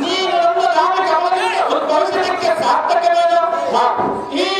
ನೀನು ನಮ್ಮ ನಾಮ ಗಮನಿಸಿ ಉದ್ಭವಿಸಲಿಕ್ಕೆ ಸಾರ್ಥಕವೇನು ಈ